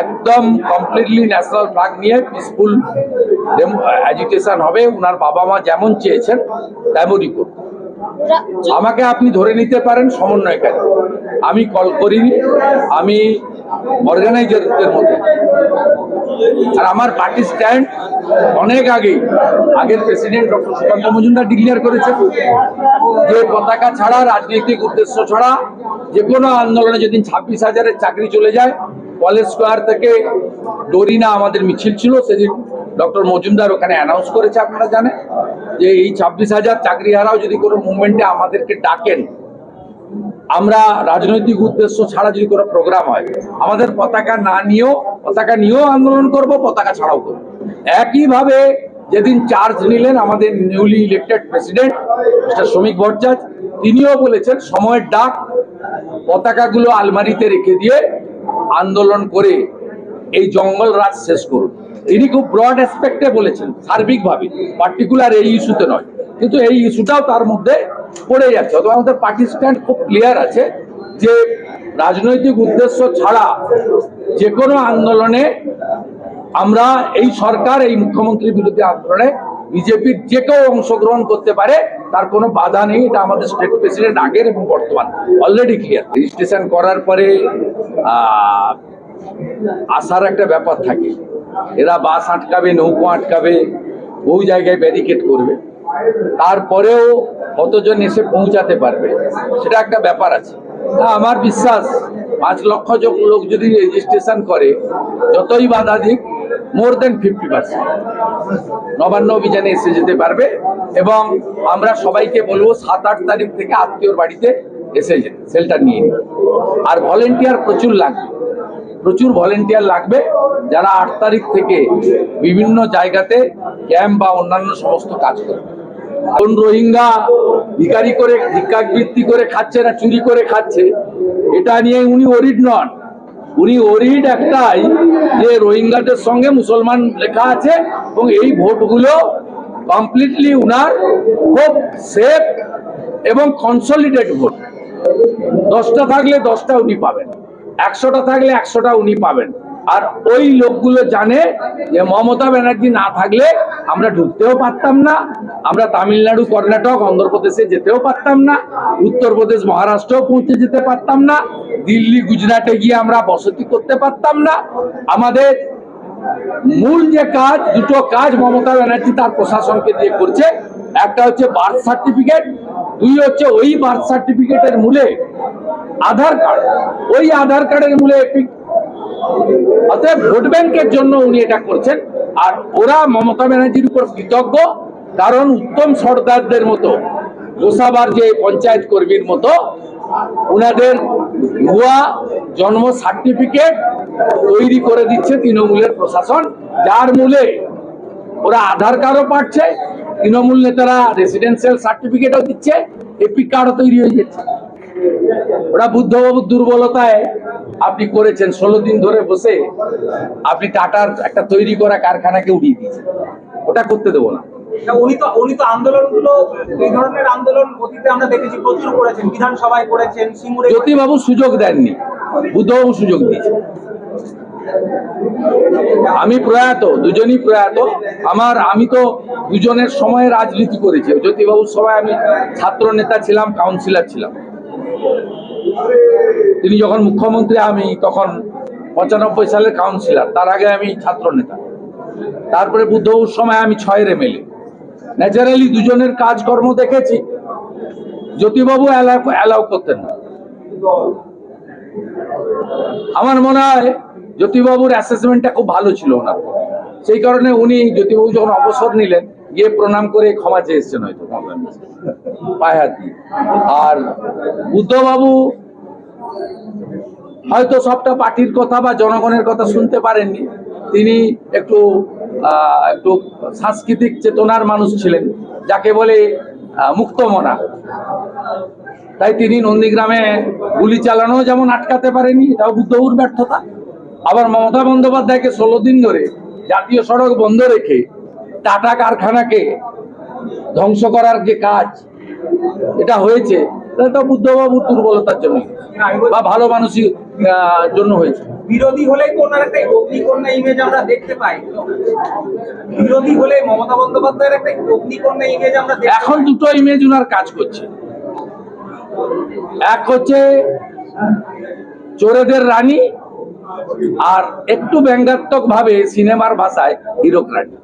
একদম completely national flag নিয়ে peaceful agitation হবে। ওনার বাবা মা যেমন চেয়েছেন তেমনই করব আমাকে আপনি ধরে নিতে পারেন সমন্বয়কারী। আমি কল করিনি আমি অর্গানাইজারদের মধ্যে। আর আমার পার্টি স্ট্যান্ড অনেক আগেই আগের president doctor Sukanta Majumdar declare করেছে যে পতাকা ছাড়া রাজনৈতিক উদ্দেশ্য ছাড়া যে কোনো আন্দোলনে যেদিন ছাব্বিশ হাজারের চাকরি চলে যায় কলেজ স্কোয়ার থেকে ডোরিনা আমাদের মিছিল ছিল, সেদিন ডক্টর মজুমদার ওখানে অ্যানাউন্স করেছে, আপনারা জানেন? যে এই ছাব্বিশ হাজার চাকরি হারাও যদি কোনো মুভমেন্টে আমাদেরকে ডাকেন, আমরা রাজনৈতিক উদ্দেশ্য ছাড়া যদি কোনো প্রোগ্রাম হয়, আমাদের পতাকা না নিয়েও, পতাকা নিয়েও আন্দোলন করব, পতাকা ছাড়াও করব। একইভাবে যেদিন চার্জ নিলেন আমাদের নিউলি ইলেক্টেড প্রেসিডেন্ট মিস্টার শ্রমিক ভট্টাচার্য তিনিও বলেছেন, সময়ের ডাক, পতাকাগুলো আলমারিতে রেখে দিয়ে আন্দোলন করে এই জঙ্গল রাজ শেষ করুন। তিনি খুব ব্রড অ্যাসপেক্টে বলেছেন, সার্বিকভাবে পার্টিকুলার এই ইস্যুতে নয়। কিন্তু এই ইস্যুটাও তার মধ্যে পড়ে যাচ্ছে। অথবা আমাদের পার্টি স্ট্যান্ড খুব ক্লিয়ার আছে যে রাজনৈতিক উদ্দেশ্য ছাড়া যে কোনো আন্দোলনে আমরা এই সরকার, এই মুখ্যমন্ত্রীর বিরুদ্ধে আন্দোলনে বিজেপির যে কেউ অংশগ্রহণ করতে পারে, তার কোনো বাধা নেই। এটা আমাদের স্টেট প্রেসিডেন্ট আগের এবং বর্তমান। অলরেডি ক্লিয়ার রেজিস্ট্রেশন করার পরে আসার একটা ব্যাপার থাকে। এরা বাস আটকাবে, নৌকো আটকাবে, বহু জায়গায় ব্যারিকেড করবে। তারপরেও কতজন এসে পৌঁছাতে পারবে, সেটা একটা ব্যাপার আছে। আমার বিশ্বাস, পাঁচ লক্ষ লোক যদি রেজিস্ট্রেশন করে, যতই বাধা দিক more than fifty percent Nabanna অভিযানে এসে যেতে পারবে এবং আমরা সবাইকে বলব সাত আট তারিখ থেকে আত্মীয়র বাড়িতে এসে যেতে সেলটা নিয়ে আর ভলেন্টিয়ার প্রচুর লাগবে। প্রচুর ভলেন্টিয়ার লাগবে যারা আট তারিখ থেকে বিভিন্ন জায়গাতে ক্যাম্প বা অন্যান্য সমস্ত কাজ করবে। কোন রোহিঙ্গা ভিকারি করে ভিক্ষাবৃত্তি করে খাচ্ছে না চুরি করে খাচ্ছে, এটা নিয়ে উনি অরিড নন। উনি ওরিড একটাই যে রোহিঙ্গাদের সঙ্গে মুসলমান লেখা আছে এবং এই ভোটগুলো কমপ্লিটলি উনার খুব সেফ এবং কনসলিডেট ভোট। দশটা থাকলে দশটা উনি পাবেন। একশোটা থাকলে একশোটা উনি পাবেন। আর ওই লোকগুলো জানে যে মমতা ব্যানার্জি না থাকলে আমরা ঢুকতেও পারতাম না, আমরা তামিলনাড়ু, কর্ণাটক, অন্ধ্রপ্রদেশে যেতেও পারতাম না, উত্তরপ্রদেশ, মহারাষ্ট্রও পৌঁছে যেতে পারতাম না দিল্লি, গুজরাটে গিয়ে আমরা বসতি করতে পারতাম না। আমাদের মূল যে কাজ, দুটো কাজ মমতা ব্যানার্জি তার প্রশাসনকে দিয়ে করছে। একটা হচ্ছে বার্থ সার্টিফিকেট দুই হচ্ছে ওই বার্থ সার্টিফিকেটের মূলে আধার কার্ড ওই আধার কার্ডের মূলে অতএব ভোট ব্যাংকের জন্য উনি এটা করছেন। আর ওরা মমতা ব্যানার্জির উপর কৃতজ্ঞ, কারণ উত্তম সর্দারদের মতো গোসাবার যে পঞ্চায়েত কর্মীর মতো, উনাদের ভুয়া জন্ম সার্টিফিকেট তৈরি করে দিচ্ছে তৃণমূলের প্রশাসন। যার মূলে ওরা আধার কার্ডও পাচ্ছে, তৃণমূল নেতারা রেসিডেন্সিয়াল সার্টিফিকেটও দিচ্ছে এপিক কার্ডও তৈরি হয়ে যাচ্ছে ওরা বুদ্ধবাবুর দুর্বলতায় আপনি করেছেন, ষোলো দিন ধরে বসে আপনি টাটার একটা তৈরি করা কারখানাকে উড়িয়ে দিয়েছেন। ওটা করতে দেবো না। উনি তো উনি তো আন্দোলনগুলো, এই ধরনের আন্দোলন অতীতে আমরা দেখেছি, প্রচুর করেছেন। বিধানসভায় করেছেন, সিঙ্গুরে জ্যোতিবাবু সুযোগ দেননি, বুদ্ধবাবু সুযোগ দিয়েছে আমি প্রয়াত, দুজনই প্রয়াত। আমার, আমি তো দুজনের সময় রাজনীতি করেছি। জ্যোতিবাবুর সময় আমি ছাত্র নেতা ছিলাম কাউন্সিলর ছিলাম। তিনি যখন মুখ্যমন্ত্রী, আমি তখন পঁচানব্বই সালের কাউন্সিলর তার আগে আমি ছাত্র নেতা। তারপরে বুদ্ধবাবুর সময় আমি ছয়ের এমএলএ ন্যাচারালি দুজনের কাজকর্ম দেখেছি। জ্যোতিবাবু অ্যালাউ করতেন না। আমার মনে হয় জ্যোতিবাবুর অ্যাসেসমেন্টটা খুব ভালো ছিল ওনার সেই কারণে উনি জ্যোতিবাবু যখন অবসর নিলেন, গিয়ে প্রণাম করে ক্ষমা চেয়ে এসছেন হয়তো পায়ে আর বুদ্ধবাবু হয়তো সবটা পার্টির কথা বা জনগণের কথা শুনতে পারেননি। তিনি একটু একটু সাংস্কৃতিক চেতনার মানুষ ছিলেন, যাকে বলে মুক্তমনা। তাই তিনি নন্দীগ্রামে গুলি চালানো যেমন আটকাতে পারেনি, এটাও বুদ্ধবুর ব্যর্থতা। আবার মমতা বন্দ্যোপাধ্যায়কে ষোলো দিন ধরে জাতীয় সড়ক বন্ধ রেখে টাটা কারখানাকে ধ্বংস করার যে কাজ, এটা হয়েছে তাহলে তো বুদ্ধবাবুর দুর্বলতার জন্য বা ভালো মানুষই জন্য হয়েছে। বিরোধী হলে তো ওনার একটা অগ্নিকন্যা ইমেজ আমরা দেখতে পাই। বিরোধী হলে মমতা বন্দ্যোপাধ্যায়ের একটা অগ্নিকন্যা ইমেজ আমরা এখন দুটো ইমেজ ওনার কাজ করছে। এক হচ্ছে চোরেদের রানী আর একটু ব্যঙ্গাত্মক ভাবে সিনেমার ভাষায় হিরোক্রাটি।